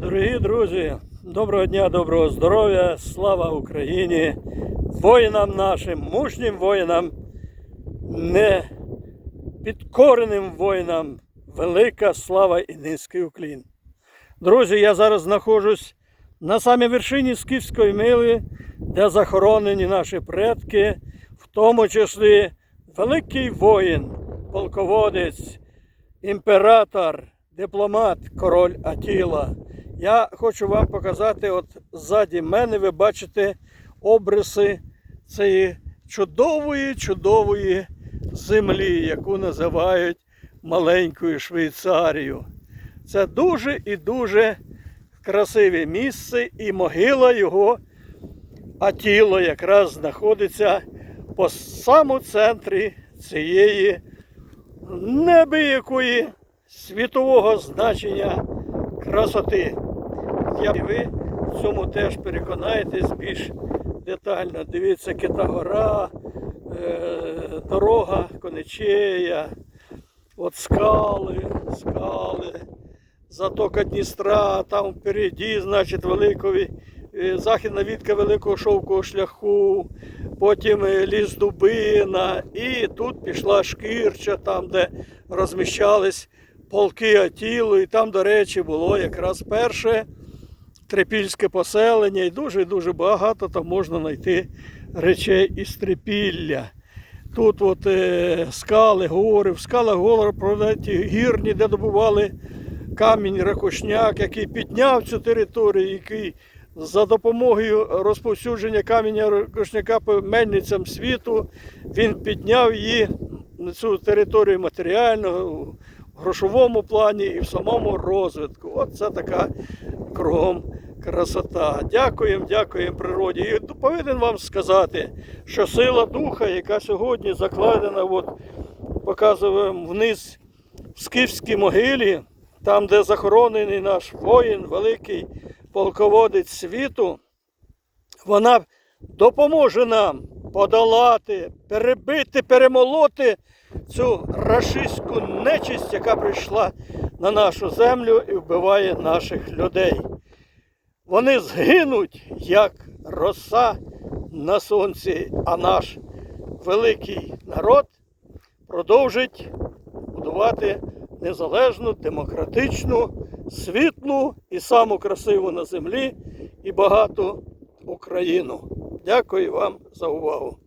Дорогі друзі, доброго дня, доброго здоров'я, слава Україні, воїнам нашим, мужнім воїнам, не підкореним воїнам, велика слава і низький уклін. Друзі, я зараз знаходжусь на самій вершині Скіфської мили, де захоронені наші предки, в тому числі великий воїн, полководець, імператор, дипломат, король Атіла. Я хочу вам показати, от ззаді мене ви бачите обриси цієї чудової, чудової землі, яку називають маленькою Швейцарією. Це дуже і дуже красиве місце, і могила його, а тіло якраз знаходиться по самому центрі цієї неабиякої світового значення красоти. Я і ви в цьому теж переконаєтесь більш детально. Дивіться, Китагора, е, дорога Конечея, от скали, скали, затока Дністра, там впереді, значить, великої, е, західна відка великого шовкового шляху, потім е, ліс Дубина, і тут пішла шкірча, там, де розміщались полки Атілу, і там, до речі, було якраз перше трипільське поселення, і дуже дуже багато там можна знайти речей із трипілля. Тут от е, скали, гори, в скалах гори продаті гірні, де добували камінь ракушняк, який підняв цю територію, який за допомогою розповсюдження каменя ракушняка по мельницям світу, він підняв її цю територію матеріально, в грошовому плані і в самому розвитку. От це така кругом красота. Дякуємо, дякуємо природі. І повинен вам сказати, що сила духа, яка сьогодні закладена, от, показуємо вниз в Скіфській могилі, там, де захоронений наш воїн, великий полководець світу, вона допоможе нам подолати, перебити, перемолоти цю рашистську нечисть, яка прийшла на нашу землю і вбиває наших людей. Вони згинуть, як роса на сонці, а наш великий народ продовжить будувати незалежну, демократичну, світлу і саму красиву на землі і багату Україну. Дякую вам за увагу.